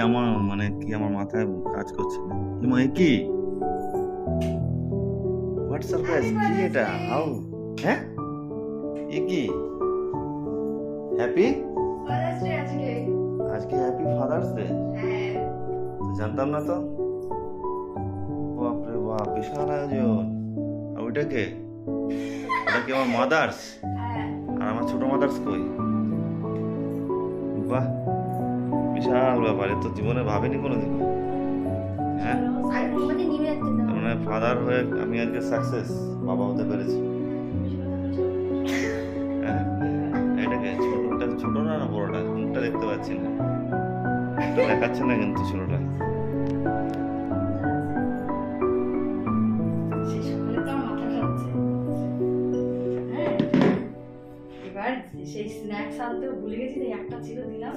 আমার মানে কি আমার মাথায় কাজ করছে না। কি মা, এ কি? হোয়াট সারপ্রাইজ কি এটা? হাউ হ্যাঁ? এ কি? হ্যাপি আজকে। হ্যাপি ফাদার্স ডে জানতাম না তো। বাপরে বাপ বিশাল আয়োজন। আর ওইটা কে ওটা কি আমার মাদার্স হ্যাঁ। আর আমার ছোট মাদার্স কই? বাহ। বিশাল ব্যাপার তো জীবনে ভাবিনি কোনোদিন হ্যাঁ? মানে ফাদার হয়ে আমি আজকে সাকসেস বাবা হতে পেরেছি। হ্যাঁ এটাকে ছোটটা, ছোট না না, বড়টা মুখটা দেখতে পাচ্ছি না। দেখাচ্ছে না কিন্তু ছোটটা। সেই স্ন্যাক্স আনতে ভুলে গেছি একটা ছিল দিলাম।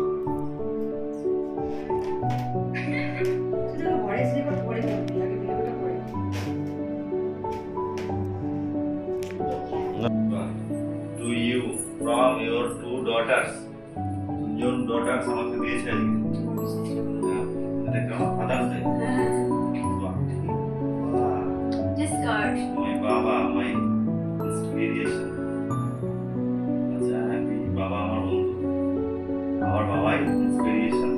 ডটার্স দুজন ডটার্স আমাকে দিয়েছে। আজকে এটা কেমন. মাই বাবা আচ্ছা আমার বন্ধু। আমার বাবাই ইন্সপিরেশন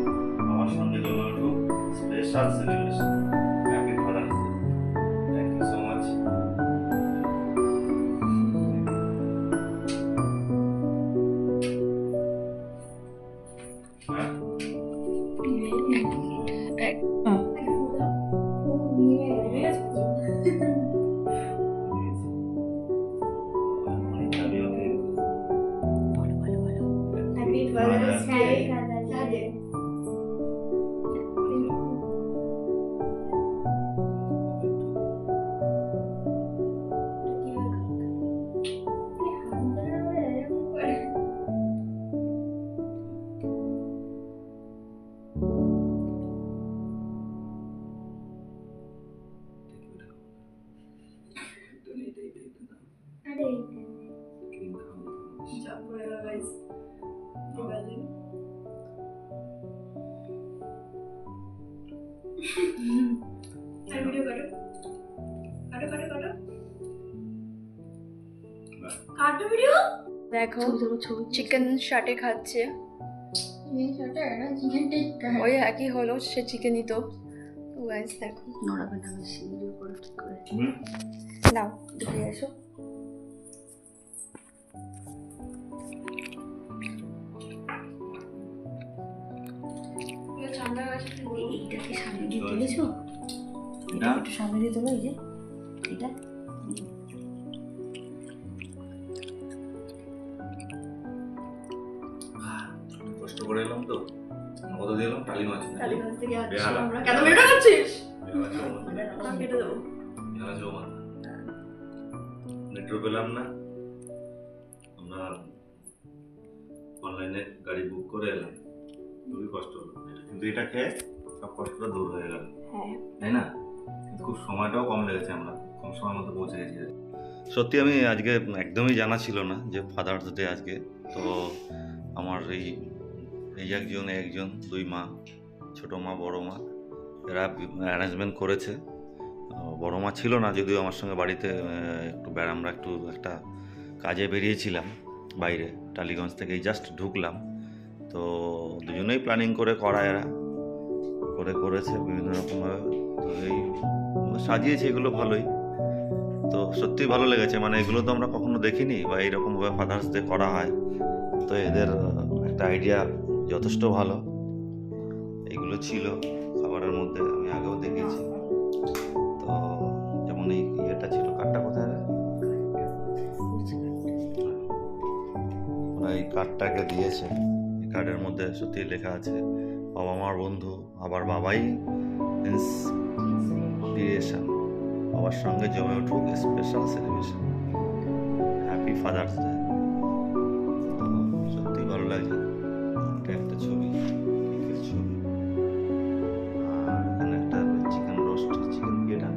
আমার সঙ্গে জমে উঠুক স্পেশাল সেলিব্রেশন আমি ভিডিও কাটো কাটো কাটো কাটো কাটো ভিডিও দেখো চিকেন শাটে খাচ্ছে। ওই একই হলো সে চিকেনই তো। গাইস দেখো। নড়াবে না বেশি ভিডিও করো ঠিক করে। নাও দেখে এসো সামনে দিয়ে এটা একটু সামনে দিয়ে তোলো এই যে। এটা? কষ্ট করে এলাম তো। কত থেকে আমরা কেন করছিস না কেটে দেবো। মেট্রো পেলাম না। আমরা অনলাইনে গাড়ি বুক করে এলাম। খুবই কষ্ট হলো। কিন্তু এটা খেয়ে সব কষ্টটা দূর হয়ে গেল। হ্যাঁ। তাই না? খুব সময়টাও কম লেগেছে আমরা কম সময়ের মধ্যে পৌঁছে গেছি। সত্যি আমি আজকে একদমই জানা ছিল না যে ফাদার্স ডে আজকে। তো আমার এই এই একজন একজন দুই মা ছোট মা বড় মা এরা অ্যারেঞ্জমেন্ট করেছে। বড় মা ছিল না যদিও আমার সঙ্গে বাড়িতে একটু বেড়া আমরা একটু একটা কাজে বেরিয়েছিলাম বাইরে টালিগঞ্জ থেকেই জাস্ট ঢুকলাম। তো দুজনেই প্ল্যানিং করে করা এরা। করে করেছে, বিভিন্ন রকমভাবে। তো এই সাজিয়েছে, এগুলো ভালোই। তো সত্যিই ভালো লেগেছে। মানে এগুলো তো আমরা কখনো দেখিনি বা এইরকমভাবে ফাদার্স ডে করা হয়। তো এদের একটা আইডিয়া যথেষ্ট ভালো। এগুলো ছিল খাবারের মধ্যে, আমি আগেও দেখেছি তো যেমন এই ইয়েটা ছিল কার্ডটা কোথায়? ওরা এই কার্ডটাকে দিয়েছে। এই কার্ডের মধ্যে সত্যি লেখা আছে বাবা মার বন্ধু, আবার বাবাই ইন্সপিরেশন বাবার সঙ্গে জমে উঠুক special celebration happy Father's Day সত্যি ভালো লাগে এটা একটা ছবি, কেকের ছবি। এখানে একটা চিকেন রোস্ট এটা?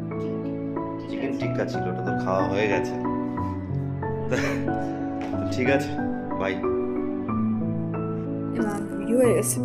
চিকেন টিক্কা ছিল, ওটা তো খাওয়া হয়ে গেছে। ঠিক আছে বাই ভিডিও এসে